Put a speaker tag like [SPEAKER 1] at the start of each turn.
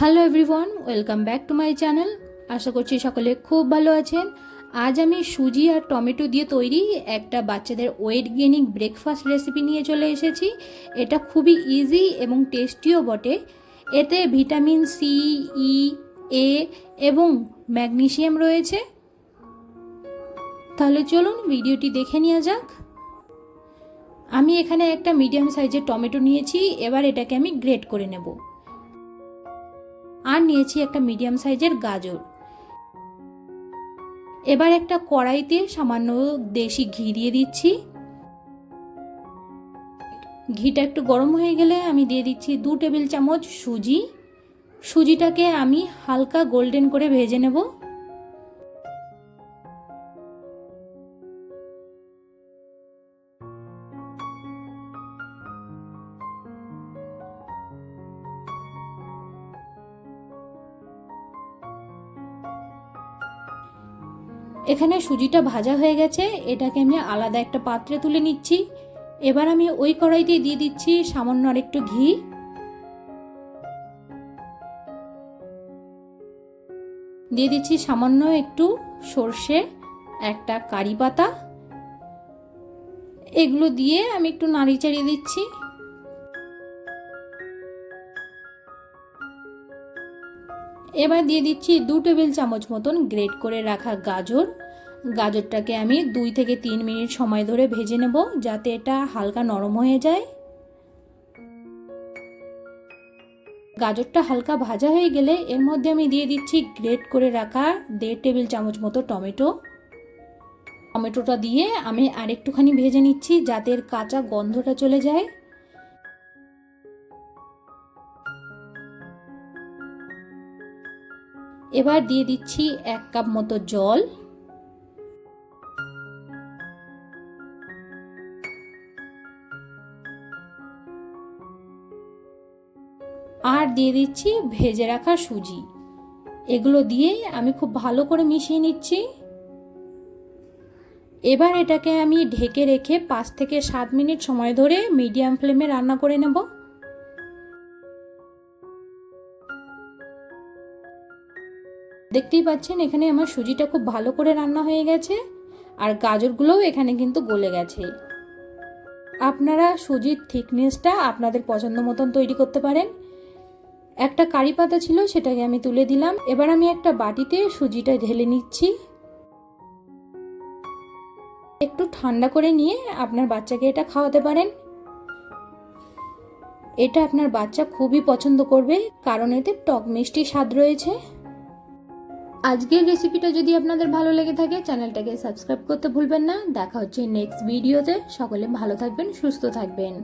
[SPEAKER 1] Hello everyone welcome back to my channel আশা করছি সকলে খুব ভালো আছেন। আজ আমি সুজি আর টমেটো দিয়ে তৈরি একটা বাচ্চাদের ওয়েট গেনিং ব্রেকফাস্ট রেসিপি নিয়ে চলে এসেছি। এটা খুবই ইজি এবং টেস্টিও বটে। এতে ভিটামিন সি ই এ এবং ম্যাগনেশিয়াম রয়েছে। তাহলে চলুন ভিডিওটি দেখে নেওয়া যাক। আমি এখানে একটা মিডিয়াম সাইজের টমেটো নিয়েছি। এবার এটাকে আমি গ্রেট করে নেব। আর নিয়েছি একটা মিডিয়াম সাইজের গাজর। এবার একটা কড়াইতে সামান্য দেশি ঘি দিয়ে দিচ্ছি। ঘিটা একটু গরম হয়ে গেলে আমি দিয়ে দিচ্ছি দু টেবিল চামচ সুজি। সুজিটাকে আমি হালকা গোল্ডেন করে ভেজে নেব। এখানে সুজিটা ভাজা হয়ে গেছে, এটাকে আমি আলাদা একটা পাত্রে তুলে নিচ্ছি। এবার আমি ওই কড়াইতে দিয়ে দিচ্ছি সামান্য আর একটু ঘি। দিয়ে দিচ্ছি সামান্য একটু সর্ষে, একটা কারি পাতা। এগুলো দিয়ে আমি একটু নাড়ি চাড়িয়ে দিচ্ছি। এবার দিয়ে দিচ্ছি দু টেবিল চামচ মতন গ্রেট করে রাখা গাজর। গাজরটাকে আমি দুই থেকে তিন মিনিট সময় ধরে ভেজে নেব যাতে এটা হালকা নরম হয়ে যায়। গাজরটা হালকা ভাজা হয়ে গেলে এর মধ্যে আমি দিয়ে দিচ্ছি গ্রেট করে রাখা দেড় টেবিল চামচ মতো টমেটো। টমেটোটা দিয়ে আমি আরেকটুখানি ভেজে নিচ্ছি যাতে এর কাঁচা গন্ধটা চলে যায়। এবার দিয়ে দিচ্ছি এক কাপ মতো জল। আর দিয়ে দিচ্ছি ভেজে রাখা সুজি। এগুলো দিয়ে আমি খুব ভালো করে মিশিয়ে নিচ্ছি। এবার এটাকে আমি ঢেকে রেখে পাঁচ থেকে সাত মিনিট সময় ধরে মিডিয়াম ফ্লেমে রান্না করে নেব। দেখতেই পাচ্ছেন, এখানে আমার সুজিটা খুব ভালো করে রান্না হয়ে গেছে আর গাজরগুলোও এখানে কিন্তু গলে গেছে। আপনারা সুজির থিকনেসটা আপনাদের পছন্দ মতন তৈরি করতে পারেন। একটা কারি পাতা ছিল, সেটাকে আমি তুলে দিলাম। এবার আমি একটা বাটিতে সুজিটা ঢেলে নিচ্ছি। একটু ঠান্ডা করে নিয়ে আপনার বাচ্চাকে এটা খাওয়াতে পারেন। এটা আপনার বাচ্চা খুবই পছন্দ করবে, কারণ এতে টক মিষ্টি স্বাদ রয়েছে। আজকের রেসিপিটা যদি আপনাদের ভালো লেগে থাকে, চ্যানেলটাকে সাবস্ক্রাইব করতে ভুলবেন না। দেখা হচ্ছে নেক্সট ভিডিওতে সকলে ভালো থাকবেন, সুস্থ থাকবেন।